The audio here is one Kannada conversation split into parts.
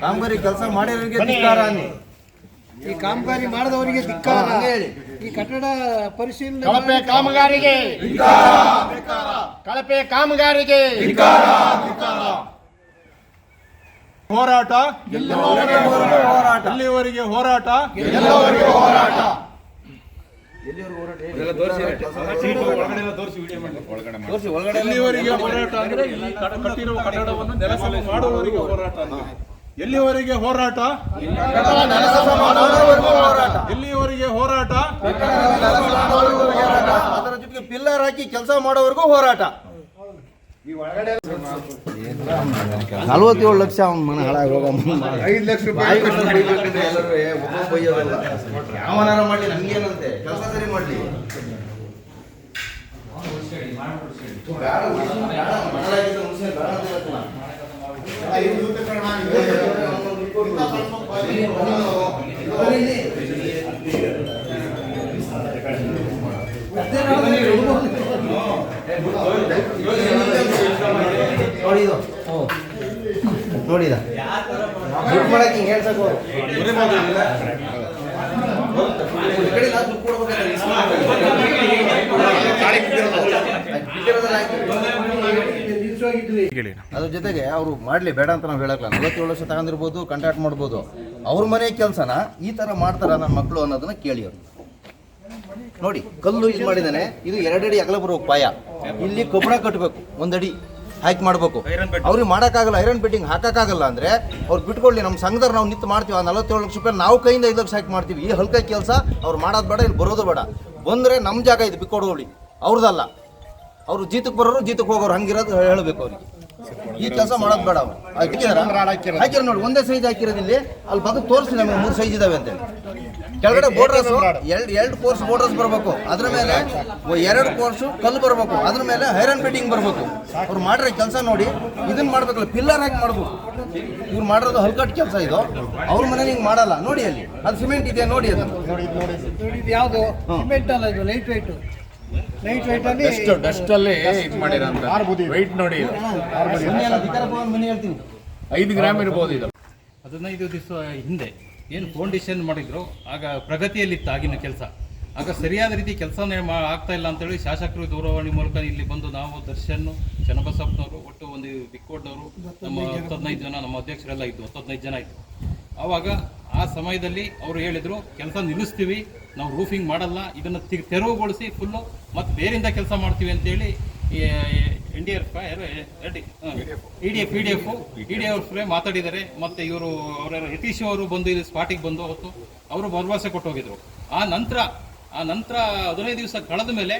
ಕಾಮಗಾರಿ ಕೆಲಸ ಮಾಡಿರೋರಿಗೆ ಧಿಕ್ಕಾರ ಅನ್ನಿ ಈ ಕಾಮಗಾರಿ ಮಾಡಿದವರಿಗೆ ಧಿಕ್ಕಾರ ಹೇಳಿ. ಈ ಕಟ್ಟಡ ಪರಿಶೀಲನೆ ಕಳಪೆ ಕಾಮಗಾರಿಗೆ ಕಳಪೆ ಕಾಮಗಾರಿಗೆ ಹೋರಾಟ ಹೋರಾಟ ಎಲ್ಲಿವರೆಗೆ ಹೋರಾಟ. ಎಲ್ಲವರಿಗೆ ಒಳಗಡೆ ಎಲ್ಲಿವರೆಗೆ ಹೋರಾಟ ಅಂದ್ರೆ ಇಲ್ಲಿ ಕಡ- ಕಟ್ಟಿರುವ ಕಟ್ಟಡವನ್ನು ನೆಲಸಮ ಮಾಡುವವರೆಗೆ ಹೋರಾಟ ಅಂತ. ಎಲ್ಲಿವರೆಗೆ ಹೋರಾಟ? ನೆಲಸಮ ಮಾಡೋವರೆಗೂ ಹೋರಾಟ. ಎಲ್ಲಿವರೆಗೆ ಹೋರಾಟ? ಅದರ ಜೊತೆಗೆ ಪಿಲ್ಲರ್ ಹಾಕಿ ಕೆಲಸ ಮಾಡೋವರೆಗೂ ಹೋರಾಟ. ನಲ್ವತ್ತೇಳು ಲಕ್ಷ ಅವ್ನ ಮನೆ ಹಾಳಾಗಿ ಹೋಗ ಐದು ಲಕ್ಷ ರೂಪಾಯಿ ಒಬ್ಬ ಬೈಯೋದಲ್ಲ ಯಾವನಾರ ಮಾಡ್ಲಿ ನಮ್ಗೇನಂತೆ ಕೆಲಸ ಸರಿ ಮಾಡ್ಲಿ. ಬೇಡ, ಉಳ್ಸಿ, ಬೇಡ, ಮಾಡಲಾಗಿದ್ದ ಉಳ್ಸಿ, ಬೇಡ ಅಂತ ಹೇಳ್ತೀನಿ ನಾನು. ಬನ್ನಿ ಇಲ್ಲಿ. ನೋಡಿ ಇದು ನೋಡಿ ದುಡ್ಡು ಮಾಡಕ್ಕೆ ಹಿಂಗೆ ಹೇಳ್ಸಕ್ಕೆ ಈ ಕಡೆ ನಾವು ದುಡ್ಡು ಕೊಡ್ಬೇಕಾದ್ರೆ ಬಿಟ್ಟಿರೋದನ್ನ ಹಾಕಿ. ಅದ್ರ ಜೊತೆಗೆ ಅವರು ಮಾಡ್ಲಿ ಬೇಡ ಅಂತ ನಾವು ಹೇಳಕ್ಲ ನಲವತ್ತೇಳು ವರ್ಷ ತಗೊಂಡಿರ್ಬೋದು ಕಂಟ್ಯಾಕ್ಟ್ ಮಾಡ್ಬೋದು ಅವ್ರ ಮನೆ ಕೆಲಸನ ಈ ತರ ಮಾಡ್ತಾರ ನನ್ನ ಮಕ್ಕಳು ಅನ್ನೋದನ್ನ ಕೇಳಿ ಅವ್ರು ನೋಡಿ ಕಲ್ಲು ಇದು ಮಾಡಿದಾನೆ ಇದು ಎರಡಡಿ ಅಗಲ ಬರೋ ಪಾಯ. ಇಲ್ಲಿ ಕೊಬ್ಬರ ಕಟ್ಟಬೇಕು ಒಂದಡಿ ಹೈಕ್ ಮಾಡಬೇಕು. ಅವ್ರಿಗೆ ಮಾಡೋಕ್ಕಾಗಲ್ಲ ಐರನ್ ಬೆಟ್ಟಿಂಗ್ ಹಾಕೋಕ್ಕಾಗಲ್ಲ ಅಂದರೆ ಅವ್ರು ಬಿಟ್ಕೊಳ್ಳಿ ನಮ್ಮ ಸಂಘದವ್ರು ನಾವು ನಿಂತು ಮಾಡ್ತೀವಿ ಆ ನಲವತ್ತೇಳು ಲಕ್ಷ ರೂಪಾಯಿ ನಾವು ಕೈಯಿಂದ ಐದು ಲಕ್ಷ ಹಾಕಿ ಮಾಡ್ತೀವಿ. ಈ ಹಲ್ಕ ಕೆಲಸ ಅವ್ರು ಮಾಡೋದು ಬೇಡ ಇಲ್ಲಿ ಬರೋದು ಬೇಡ. ಬಂದರೆ ನಮ್ಮ ಜಾಗ ಇದು ಬಿಕ್ಕೊಡೋಳಿ ಅವ್ರದ್ದಲ್ಲ ಅವರು ಜೀತಕ್ಕೆ ಬರೋರು ಜೀತಕ್ಕೆ ಹೋಗೋರು ಹಂಗಿರೋದು ಹೇಳಬೇಕು ಅವ್ರಿಗೆ. ಈ ಕೆಲಸ ಮಾಡೋದು ಬೇಡ ಹಾಕಿರ ನೋಡಿ ಒಂದೇ ಸೈಜ್ ಹಾಕಿರೋದಿಲ್ಲಿ ಅಲ್ಲಿ ಬಂದು ತೋರಿಸಿ ನಮಗೆ ಮೂರು ಸೈಜ್ ಇದಾವೆ ಅಂತ ಕೆಳಗಡೆ ಬೋರ್ಡರ್ಸ್ ಎರಡು ಎರಡು ಕೋರ್ಸ್ ಬೋರ್ಡರ್ಸ್ ಬರಬೇಕು. ಅದ್ರ ಮೇಲೆ ಎರಡು ಕೋರ್ಸ್ ಕಲ್ಲು ಬರಬೇಕು. ಅದ್ರ ಮೇಲೆ ಹೈರನ್ ಫಿಟ್ಟಿಂಗ್ ಬರಬೇಕು. ಅವ್ರು ಮಾಡಿರೋ ಕೆಲಸ ನೋಡಿ ಇದನ್ನ ಮಾಡ್ಬೇಕಲ್ಲ ಪಿಲ್ಲರ್ ಹಾಕಿ ಮಾಡಬೇಕು. ಇವ್ರು ಮಾಡಿರೋದು ಹಲ್ಕಟ್ ಕೆಲಸ ಇದು. ಅವ್ರ ಮನೇಲಿ ಹಿಂಗೆ ಮಾಡಲ್ಲ. ನೋಡಿ ಅಲ್ಲಿ. ಅದು. ಸಿಮೆಂಟ್ ಇದೆ ನೋಡಿ. ಅದನ್ನು ಯಾವುದು? ಸಿಮೆಂಟ್ ಅಲ್ಲ ಇದು ಲೈಟ್ ವೆಯ್ಟ್ ಲೈಟ್ ವೆಯ್ಟ್ ಅಲ್ಲಿ ಡಸ್ಟ್ ಡಸ್ಟ್ ಅಲ್ಲಿ ಇದು ಮಾಡಿರಂತ ವೈಟ್ ನೋಡಿ ಇದು. ಐದು ಗ್ರಾಮ್ ಇರ್ಬೋದು ಇದು. ಹದಿನೈದು ದಿವಸ ಹಿಂದೆ ಏನು ಫೌಂಡೇಶನ್ ಮಾಡಿದ್ರು ಆಗ ಪ್ರಗತಿಯಲ್ಲಿತ್ತು ಆಗಿನ ಕೆಲಸ. ಆಗ ಸರಿಯಾದ ರೀತಿ ಕೆಲಸನೇ ಮಾ ಆಗ್ತಾ ಇಲ್ಲ ಅಂತೇಳಿ ಶಾಸಕರು ದೂರವಾಣಿ ಮೂಲಕ ಇಲ್ಲಿ ಬಂದು ನಾವು ದರ್ಶನ್ ಚನ್ನಬಸಪ್ಪನವರು ಒಟ್ಟು ಒಂದು ಬಿಕ್ಕೋಡ್ನವರು ನಮ್ಮ ಹತ್ತದೈದು ಜನ ನಮ್ಮ ಅಧ್ಯಕ್ಷರೆಲ್ಲ ಇದ್ದು ಹತ್ತದೈದು ಜನ ಇತ್ತು ಆವಾಗ ಆ ಸಮಯದಲ್ಲಿ ಅವರು ಹೇಳಿದರು ಕೆಲಸ ನಿಲ್ಲಿಸ್ತೀವಿ ನಾವು ರೂಫಿಂಗ್ ಮಾಡಲ್ಲ ಇದನ್ನು ತೆರವುಗೊಳಿಸಿ ಫುಲ್ಲು ಮತ್ತು ಬೇರಿಂದ ಕೆಲಸ ಮಾಡ್ತೀವಿ ಅಂತೇಳಿ N D F E D F E D F E D ಮಾತಾಡಿದ್ದಾರೆ ಮತ್ತೆ ಇವರು ಅವರ ಯತೀಶ್ ಅವರು ಬಂದು ಇಲ್ಲಿ ಸ್ಪಾಟಿಗೆ ಬಂದು ಅವತ್ತು ಅವರು ಭರವಸೆ ಕೊಟ್ಟು ಹೋಗಿದ್ರು. ಆ ನಂತರ ಆ ನಂತರ ಹದಿನೈದು ದಿವಸ ಕಳೆದ ಮೇಲೆ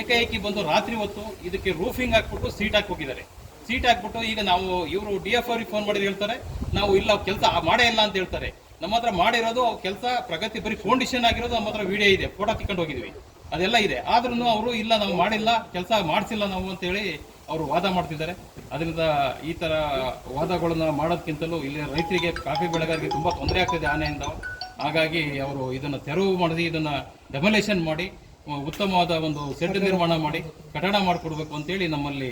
ಏಕಾಏಕಿ ಬಂದು ರಾತ್ರಿ ಹೊತ್ತು ಇದಕ್ಕೆ ರೂಫಿಂಗ್ ಹಾಕ್ಬಿಟ್ಟು ಸೀಟ್ ಹಾಕಿ ಹೋಗಿದ್ದಾರೆ. ಸೀಟ್ ಹಾಕ್ಬಿಟ್ಟು ಈಗ ನಾವು ಇವರು ಡಿ ಎಫ್ ಅವ್ರಿಗೆ ಫೋನ್ ಮಾಡಿದ್ರೆ ಹೇಳ್ತಾರೆ ನಾವು ಇಲ್ಲ ಕೆಲಸ ಮಾಡೇ ಇಲ್ಲ ಅಂತ ಹೇಳ್ತಾರೆ. ನಮ್ಮ ಹತ್ರ ಮಾಡಿರೋದು ಕೆಲಸ ಪ್ರಗತಿ ಬರೀ ಫೌಂಡೇಶನ್ ಆಗಿರೋದು ನಮ್ಮ ಹತ್ರ ವಿಡಿಯೋ ಇದೆ ಫೋಟೋ ತಿಕ್ಕೊಂಡು ಹೋಗಿದ್ವಿ. ಅದೆಲ್ಲ ಇದೆ. ಆದ್ರೂ ಅವರು, ಇಲ್ಲ, ನಾವು ಮಾಡಿಲ್ಲ, ಕೆಲಸ ಮಾಡಿಸಿಲ್ಲ ನಾವು ಅಂತೇಳಿ ಅವರು ವಾದ ಮಾಡ್ತಿದ್ದಾರೆ. ಅದರಿಂದ ಈ ತರ ವಾದಗಳನ್ನ ಮಾಡೋದಕ್ಕಿಂತಲೂ ಇಲ್ಲಿ ರೈತರಿಗೆ ಕಾಫಿ ಬೆಳೆಗಾರರಿಗೆ ತುಂಬಾ ತೊಂದರೆ ಆಗ್ತಿದೆ ಆನೆಯಿಂದ. ಹಾಗಾಗಿ ಅವರು ಇದನ್ನ ತೆರವು ಮಾಡಿ, ಇದನ್ನ ಡೆಮೊಲೇಷನ್ ಮಾಡಿ ಉತ್ತಮವಾದ ಒಂದು ಸೆಡ್ ನಿರ್ಮಾಣ ಮಾಡಿ ಕಟ್ಟಡ ಮಾಡಿಕೊಡ್ಬೇಕು ಅಂತೇಳಿ ನಮ್ಮಲ್ಲಿ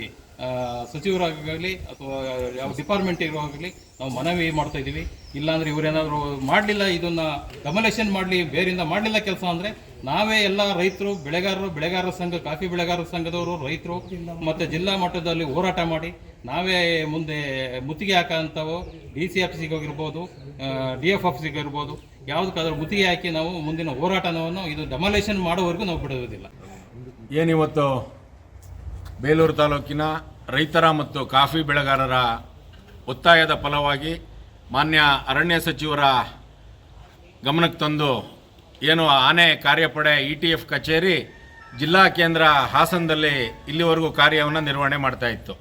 ಸಚಿವರಾಗಲಿ ಅಥವಾ ಯಾವ ಡಿಪಾರ್ಟ್ಮೆಂಟ್ ಇರುವಾಗಲಿ ನಾವು ಮನವಿ ಮಾಡ್ತಾ ಇದ್ದೀವಿ. ಇಲ್ಲಾಂದ್ರೆ ಇವರೇನಾದರೂ ಮಾಡಲಿಲ್ಲ ಇದನ್ನ ಡಮಲೇಷನ್ ಮಾಡಲಿ ಬೇರಿಂದ ಮಾಡಲಿಲ್ಲ ಕೆಲಸ ಅಂದ್ರೆ ನಾವೇ ಎಲ್ಲ ರೈತರು ಬೆಳೆಗಾರರು ಬೆಳೆಗಾರರ ಸಂಘ ಕಾಫಿ ಬೆಳೆಗಾರರ ಸಂಘದವರು ರೈತರು ಮತ್ತೆ ಜಿಲ್ಲಾ ಮಟ್ಟದಲ್ಲಿ ಹೋರಾಟ ಮಾಡಿ ನಾವೇ ಮುಂದೆ ಮುತ್ತಿಗೆ ಹಾಕೋಂಥವು ಡಿ ಸಿ ಆಫೀಸಿಗೆ ಹೋಗಿರ್ಬೋದು ಡಿ ಎಫ್ ಆಫೀಸಿಗೆ ಇರ್ಬೋದು ಯಾವುದಕ್ಕಾದ್ರೂ ಗುತ್ತಿಗೆ ಹಾಕಿ ನಾವು ಮುಂದಿನ ಹೋರಾಟವನ್ನು ಇದು ಡೆಮಾಲೇಷನ್ ಮಾಡೋವರೆಗೂ ನಾವು ಬಿಡುವುದಿಲ್ಲ ಏನಿವತ್ತು ಬೇಲೂರು ತಾಲೂಕಿನ ರೈತರ ಮತ್ತು ಕಾಫಿ ಬೆಳೆಗಾರರ ಒತ್ತಾಯದ ಫಲವಾಗಿ ಮಾನ್ಯ ಅರಣ್ಯ ಸಚಿವರ ಗಮನಕ್ಕೆ ತಂದು ಏನು ಆನೆ ಕಾರ್ಯಪಡೆ ಇ ಟಿ ಎಫ್ ಕಚೇರಿ ಜಿಲ್ಲಾ ಕೇಂದ್ರ ಹಾಸನದಲ್ಲಿ ಇಲ್ಲಿವರೆಗೂ ಕಾರ್ಯವನ್ನು ನಿರ್ವಹಣೆ ಮಾಡ್ತಾ ಇತ್ತು.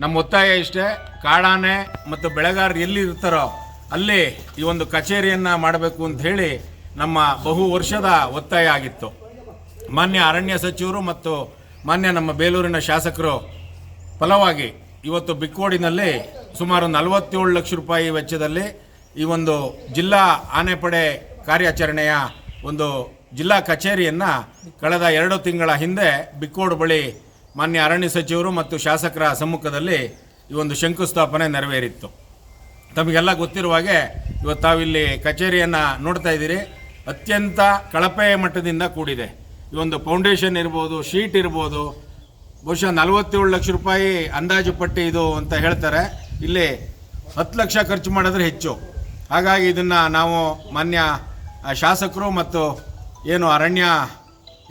ನಮ್ಮ ಒತ್ತಾಯ ಇಷ್ಟೇ, ಕಾಡಾನೆ ಮತ್ತು ಬೆಳೆಗಾರರು ಎಲ್ಲಿ ಇರ್ತಾರೋ ಅಲ್ಲಿ ಈ ಒಂದು ಕಚೇರಿಯನ್ನು ಮಾಡಬೇಕು ಅಂತ ಹೇಳಿ ನಮ್ಮ ಬಹು ವರ್ಷದ ಒತ್ತಾಯ ಆಗಿತ್ತು. ಮಾನ್ಯ ಅರಣ್ಯ ಸಚಿವರು ಮತ್ತು ಮಾನ್ಯ ನಮ್ಮ ಬೇಲೂರಿನ ಶಾಸಕರು ಫಲವಾಗಿ ಇವತ್ತು ಬಿಕ್ಕೋಡಿನಲ್ಲಿ ಸುಮಾರು ನಲವತ್ತೇಳು ಲಕ್ಷ ರೂಪಾಯಿ ವೆಚ್ಚದಲ್ಲಿ ಈ ಒಂದು ಜಿಲ್ಲಾ ಆನೆಪಡೆ ಕಾರ್ಯಾಚರಣೆಯ ಒಂದು ಜಿಲ್ಲಾ ಕಚೇರಿಯನ್ನು ಕಳೆದ ಎರಡು ತಿಂಗಳ ಹಿಂದೆ ಬಿಕ್ಕೋಡು ಬಳಿ ಮಾನ್ಯ ಅರಣ್ಯ ಸಚಿವರು ಮತ್ತು ಶಾಸಕರ ಸಮ್ಮುಖದಲ್ಲಿ ಈ ಒಂದು ಶಂಕುಸ್ಥಾಪನೆ ನೆರವೇರಿತ್ತು. ತಮಗೆಲ್ಲ ಗೊತ್ತಿರುವ ಹಾಗೆ ಇವತ್ತು ತಾವಿಲ್ಲಿ ಕಚೇರಿಯನ್ನು ನೋಡ್ತಾ ಇದ್ದೀರಿ. ಅತ್ಯಂತ ಕಳಪೆ ಮಟ್ಟದಿಂದ ಕೂಡಿದೆ. ಈ ಒಂದು ಫೌಂಡೇಶನ್ ಇರ್ಬೋದು, ಶೀಟ್ ಇರ್ಬೋದು, ಬಹುಶಃ ನಲವತ್ತೇಳು ಲಕ್ಷ ರೂಪಾಯಿ ಅಂದಾಜು ಪಟ್ಟಿ ಇದು ಅಂತ ಹೇಳ್ತಾರೆ. ಇಲ್ಲಿ ಹತ್ತು ಲಕ್ಷ ಖರ್ಚು ಮಾಡಿದ್ರೆ ಹೆಚ್ಚು. ಹಾಗಾಗಿ ಇದನ್ನು ನಾವು ಮಾನ್ಯ ಶಾಸಕರು ಮತ್ತು ಏನು ಅರಣ್ಯ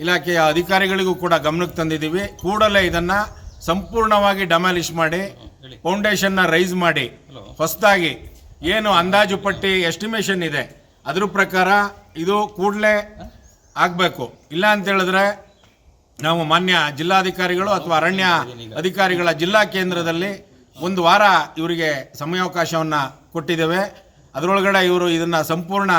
ಇಲಾಖೆಯ ಅಧಿಕಾರಿಗಳಿಗೂ ಕೂಡ ಗಮನಕ್ಕೆ ತಂದಿದ್ದೀವಿ. ಕೂಡಲೇ ಇದನ್ನು ಸಂಪೂರ್ಣವಾಗಿ ಡಮಾಲಿಷ್ ಮಾಡಿ ಫೌಂಡೇಶನ್ನ ರೈಸ್ ಮಾಡಿ. ಹೊಸದಾಗಿ ಏನು ಅಂದಾಜು ಪಟ್ಟಿ ಎಸ್ಟಿಮೇಷನ್ ಇದೆ. ಅದ್ರ ಪ್ರಕಾರ ಇದು ಕೂಡಲೇ ಆಗಬೇಕು. ಇಲ್ಲ ಅಂತ ಹೇಳಿದ್ರೆ ನಾವು ಮಾನ್ಯ ಜಿಲ್ಲಾಧಿಕಾರಿಗಳು ಅಥವಾ ಅರಣ್ಯ ಅಧಿಕಾರಿಗಳ ಜಿಲ್ಲಾ ಕೇಂದ್ರದಲ್ಲಿ ಒಂದು ವಾರ ಇವರಿಗೆ ಸಮಯಾವಕಾಶವನ್ನು ಕೊಟ್ಟಿದ್ದೇವೆ. ಅದರೊಳಗಡೆ ಇವರು ಇದನ್ನು ಸಂಪೂರ್ಣ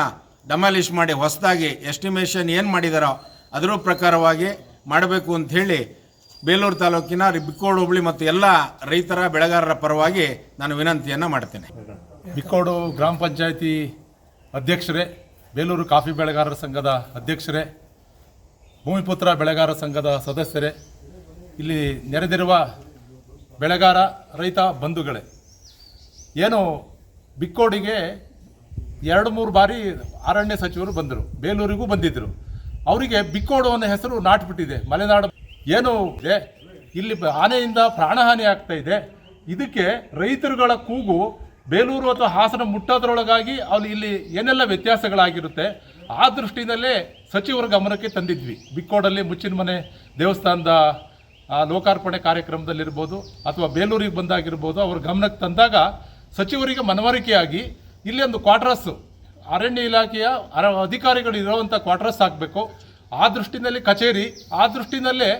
ಡಮಾಲಿಷ್ ಮಾಡಿ ಹೊಸದಾಗಿ ಎಸ್ಟಿಮೇಷನ್ ಏನು ಮಾಡಿದಾರೋ ಅದರ ಪ್ರಕಾರವಾಗಿ ಮಾಡಬೇಕು ಅಂತ ಹೇಳಿ ಬೇಲೂರು ತಾಲೂಕಿನ ಬಿಕ್ಕೋಡು ಹುಬ್ಳಿ ಮತ್ತು ಎಲ್ಲ ರೈತರ ಬೆಳೆಗಾರರ ಪರವಾಗಿ ನಾನು ವಿನಂತಿಯನ್ನು ಮಾಡ್ತೇನೆ. ಬಿಕ್ಕೋಡು ಗ್ರಾಮ ಪಂಚಾಯಿತಿ ಅಧ್ಯಕ್ಷರೇ, ಬೇಲೂರು ಕಾಫಿ ಬೆಳೆಗಾರರ ಸಂಘದ ಅಧ್ಯಕ್ಷರೇ, ಭೂಮಿಪುತ್ರ ಬೆಳೆಗಾರರ ಸಂಘದ ಸದಸ್ಯರೇ, ಇಲ್ಲಿ ನೆರೆದಿರುವ ಬೆಳೆಗಾರ ರೈತ ಬಂಧುಗಳೇ, ಏನು ಬಿಕ್ಕೋಡಿಗೆ ಎರಡು ಮೂರು ಬಾರಿ ಅರಣ್ಯ ಸಚಿವರು ಬಂದರು, ಬೇಲೂರಿಗೂ ಬಂದಿದ್ದರು. ಅವರಿಗೆ ಬಿಕ್ಕೋಡು ಅನ್ನೋ ಹೆಸರು ನಾಟ್ಬಿಟ್ಟಿದೆ, ಮಲೆನಾಡು ಏನು ಇದೆ ಇಲ್ಲಿ ಆನೆಯಿಂದ ಪ್ರಾಣಹಾನಿ ಆಗ್ತಾ ಇದೆ. ಇದಕ್ಕೆ ರೈತರುಗಳ ಕೂಗು ಬೇಲೂರು ಅಥವಾ ಹಾಸನ ಮುಟ್ಟೋದ್ರೊಳಗಾಗಿ ಅಲ್ಲಿ ಇಲ್ಲಿ ಏನೆಲ್ಲ ವ್ಯತ್ಯಾಸಗಳಾಗಿರುತ್ತೆ, ಆ ದೃಷ್ಟಿಯಲ್ಲೇ ಸಚಿವರ ಗಮನಕ್ಕೆ ತಂದಿದ್ವಿ. ಬಿಕ್ಕೋಡಲ್ಲಿ ಮುಚ್ಚಿನ ಮನೆ ದೇವಸ್ಥಾನದ ಲೋಕಾರ್ಪಣೆ ಕಾರ್ಯಕ್ರಮದಲ್ಲಿರ್ಬೋದು ಅಥವಾ ಬೇಲೂರಿಗೆ ಬಂದಾಗಿರ್ಬೋದು, ಅವ್ರ ಗಮನಕ್ಕೆ ತಂದಾಗ ಸಚಿವರಿಗೆ ಮನವರಿಕೆಯಾಗಿ ಇಲ್ಲಿ ಒಂದು ಕ್ವಾರ್ಟರ್ಸ್ ಅರಣ್ಯ ಇಲಾಖೆಯ ಅಧಿಕಾರಿಗಳು ಇರುವಂಥ ಕ್ವಾಟ್ರಸ್ ಹಾಕಬೇಕು. ಆ ದೃಷ್ಟಿನಲ್ಲಿ ಕಚೇರಿ, ಆ ದೃಷ್ಟಿನಲ್ಲೇ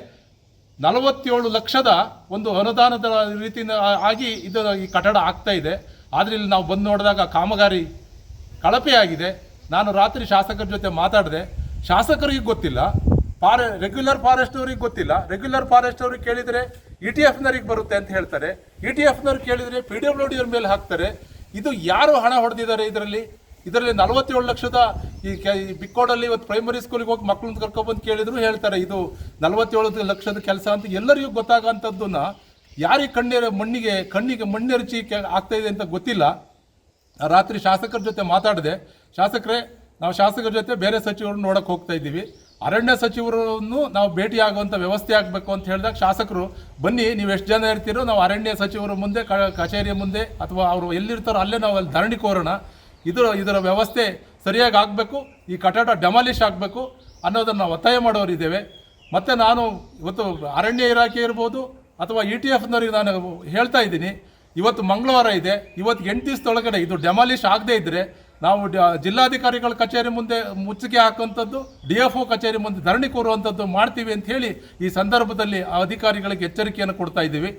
ನಲವತ್ತೇಳು ಲಕ್ಷದ ಒಂದು ಅನುದಾನದ ರೀತಿಯಿಂದ ಆಗಿ ಇದು ಈ ಕಟ್ಟಡ ಆಗ್ತಾ ಇದೆ. ಆದರೆ ಇಲ್ಲಿ ನಾವು ಬಂದು ನೋಡಿದಾಗ ಕಾಮಗಾರಿ ಕಳಪೆಯಾಗಿದೆ. ನಾನು ರಾತ್ರಿ ಶಾಸಕರ ಜೊತೆ ಮಾತಾಡಿದೆ. ಶಾಸಕರಿಗೆ ಗೊತ್ತಿಲ್ಲ. ಫಾರೆ, ರೆಗ್ಯುಲರ್ ಫಾರೆಸ್ಟ್ ಅವ್ರಿಗೆ ಗೊತ್ತಿಲ್ಲ. ರೆಗ್ಯುಲರ್ ಫಾರೆಸ್ಟ್ ಅವ್ರಿಗೆ ಕೇಳಿದರೆ ಇ ಟಿ ಎಫ್ನವ್ರಿಗೆ ಬರುತ್ತೆ ಅಂತ ಹೇಳ್ತಾರೆ. ಇ ಟಿ ಎಫ್ನವ್ರು ಕೇಳಿದರೆ ಪಿ ಡಬ್ಲ್ಯೂ ಡಿ ಅವ್ರ ಮೇಲೆ ಹಾಕ್ತಾರೆ. ಇದು ಯಾರು ಹಣ ಹೊಡೆದಿದ್ದಾರೆ ಇದರಲ್ಲಿ? ಇದರಲ್ಲಿ ನಲವತ್ತೇಳು ಲಕ್ಷದ ಈ ಬಿಕ್ಕೋಡಲ್ಲಿ ಇವತ್ತು ಪ್ರೈಮರಿ ಸ್ಕೂಲಿಗೆ ಹೋಗಿ ಮಕ್ಕಳನ್ನ ಕರ್ಕೊಬಂದು ಕೇಳಿದ್ರು ಹೇಳ್ತಾರೆ, ಇದು ನಲವತ್ತೇಳು ಲಕ್ಷದ ಕೆಲಸ ಅಂತ ಎಲ್ಲರಿಗೂ ಗೊತ್ತಾಗೋಂಥದ್ದನ್ನ ಯಾರಿಗೆ ಕಣ್ಣೀರ ಮಣ್ಣಿಗೆ, ಕಣ್ಣಿಗೆ ಮಣ್ಣೆರಚಿ ಕೆ ಆಗ್ತಾ ಇದೆ ಅಂತ ಗೊತ್ತಿಲ್ಲ. ರಾತ್ರಿ ಶಾಸಕರ ಜೊತೆ ಮಾತಾಡಿದೆ. ಶಾಸಕರೇ, ನಾವು ಶಾಸಕರ ಜೊತೆ ಬೇರೆ ಸಚಿವರು ನೋಡಕ್ಕೆ ಹೋಗ್ತಾ ಇದ್ದೀವಿ. ಅರಣ್ಯ ಸಚಿವರನ್ನು ನಾವು ಭೇಟಿ ಆಗುವಂಥ ವ್ಯವಸ್ಥೆ ಆಗಬೇಕು ಅಂತ ಹೇಳಿದಾಗ ಶಾಸಕರು, ಬನ್ನಿ, ನೀವು ಎಷ್ಟು ಜನ ಇರ್ತೀರೋ ನಾವು ಅರಣ್ಯ ಸಚಿವರ ಮುಂದೆ ಕಚೇರಿಯ ಮುಂದೆ, ಅಥವಾ ಅವರು ಎಲ್ಲಿರ್ತಾರೋ ಅಲ್ಲೇ ನಾವು ಅಲ್ಲಿ ಧರಣಿ ಕೋರೋಣ ಇದರ ಇದರ ವ್ಯವಸ್ಥೆ ಸರಿಯಾಗಿ ಆಗಬೇಕು, ಈ ಕಟ್ಟಡ ಡೆಮಾಲಿಷ್ ಆಗಬೇಕು ಅನ್ನೋದನ್ನು ಒತ್ತಾಯ ಮಾಡೋರಿದ್ದೇವೆ. ಮತ್ತು ನಾನು ಇವತ್ತು ಅರಣ್ಯ ಇಲಾಖೆ ಇರ್ಬೋದು ಅಥವಾ ಇ ಟಿ ಎಫ್ನವ್ರಿಗೆ ನಾನು ಹೇಳ್ತಾ ಇದ್ದೀನಿ. ಇವತ್ತು ಮಂಗಳವಾರ ಇದೆ. ಇವತ್ತು ಎಂಟು ದಿವಸದೊಳಗಡೆ ಇದು ಡೆಮಾಲಿಷ್ ಆಗದೇ ಇದ್ದರೆ ನಾವು ಜಿಲ್ಲಾಧಿಕಾರಿಗಳ ಕಚೇರಿ ಮುಂದೆ ಮುಚ್ಚಿಗೆ ಹಾಕುವಂಥದ್ದು, ಡಿ ಎಫ್ ಒ ಕಚೇರಿ ಮುಂದೆ ಧರಣಿ ಕೂರುವಂಥದ್ದು ಮಾಡ್ತೀವಿ ಅಂತ ಹೇಳಿ ಈ ಸಂದರ್ಭದಲ್ಲಿ ಅಧಿಕಾರಿಗಳಿಗೆ ಎಚ್ಚರಿಕೆಯನ್ನು ಕೊಡ್ತಾ ಇದ್ದೀವಿ.